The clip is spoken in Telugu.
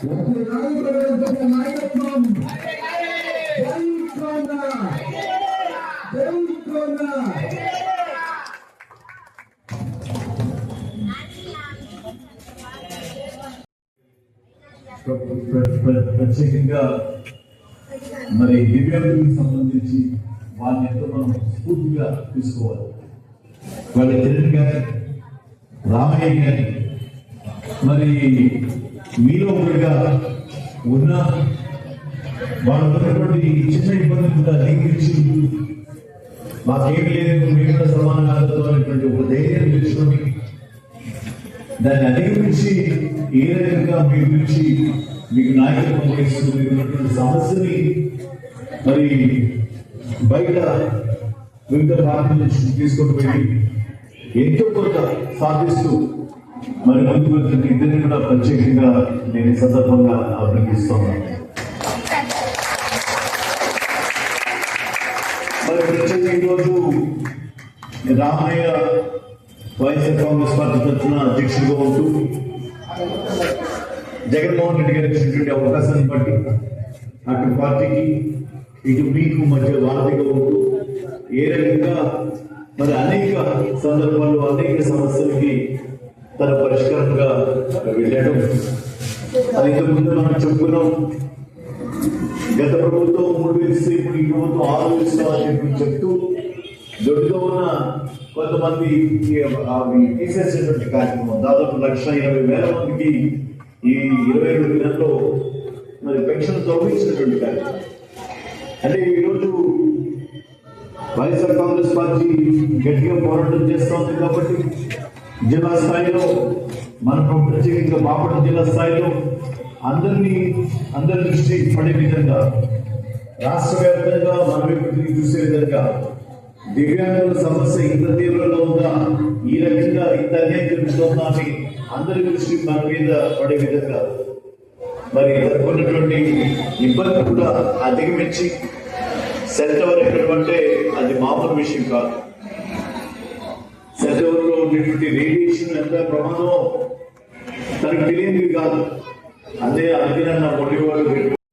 నాయకత్వం ప్రత్యేకంగా మరి దివ్యాంగులకు సంబంధించి వాళ్ళని ఎంతో మనం స్ఫూర్తిగా తీసుకోవాలి. వాళ్ళ కిరణ్ గారి రామయ్య గారి మరి మీలో ఒకటిగా ఉన్న వాళ్ళు ఉన్నటువంటి చిన్న ఇబ్బందులు కూడా నీకించి మాకేమి లేదు మేము కూడా సమానంగా అనేటువంటి ఒక ధైర్యం తెచ్చుకొని దాన్ని అధిగమించి ఏ రకంగా మీ గురించి మీకు నాయకత్వం వహిస్తూ మీకు ఉన్నటువంటి సమస్యని మరి బయట వివిధ పార్టీల నుంచి తీసుకొని పోయి ఎంతో కొంత సాధిస్తూ మరి ముందుకు ఇద్దరిని కూడా ప్రత్యేకంగా నేను ఈ సందర్భంగా అభినందిస్తున్నాను. మరి ప్రత్యేకంగా ఈరోజు రామయ్య వైఎస్ఆర్ కాంగ్రెస్ పార్టీ తరఫున అధ్యక్షుడిగా ఉంటూ జగన్మోహన్ రెడ్డి గారు ఇచ్చినటువంటి అవకాశాన్ని బట్టి అటు పార్టీకి ఇటు మీకు మధ్య వారధిగా ఉంటూ ఏ రకంగా మరి అనేక సందర్భాల్లో అనేక సమస్యలకి తన పరిష్కారంగా వెళ్ళడం. అది ఇంతకుముందు మనం చెప్పుకున్నాం. గత ప్రభుత్వం మూడు వేసి ఇప్పుడు ఈ ప్రభుత్వం ఆరు చెప్పి చెప్తూ దొడ్డుతో ఉన్న కొంతమంది అవి తీసేసేటువంటి కార్యక్రమం. దాదాపు లక్ష ఇరవై వేల మందికి ఈ ఇరవై రెండు నెలల్లో మరి పెన్షన్ తొలగించినటువంటి కార్యక్రమం. అంటే ఈరోజు వైఎస్ఆర్ కాంగ్రెస్ పార్టీ గట్టిగా పోరాటం చేస్తూ ఉంది కాబట్టి జిల్లా స్థాయిలో మనకు ప్రత్యేకంగా బాపట్ల జిల్లా స్థాయిలో అందరినీ అందరి దృష్టి పడే విధంగా రాష్ట్ర వ్యాప్తంగా మన వైపు చూసే విధంగా దివ్యాంగుల సమస్య ఇంత తీవ్రంగా ఉందా? ఈ రకంగా ఇంత అన్యాయం జరుగుతుందా అని అందరి దృష్టి మన మీద పడే విధంగా. మరి ఉన్నటువంటి ఇబ్బంది కూడా అధిగమించి సెల్ టవర్ అది మామూలు విషయం కాదు. సెల్ టవర్ ఉండేటువంటి రేడియేషన్ ఎంత ప్రమాదం తనకు తెలియదు కాదు. అదే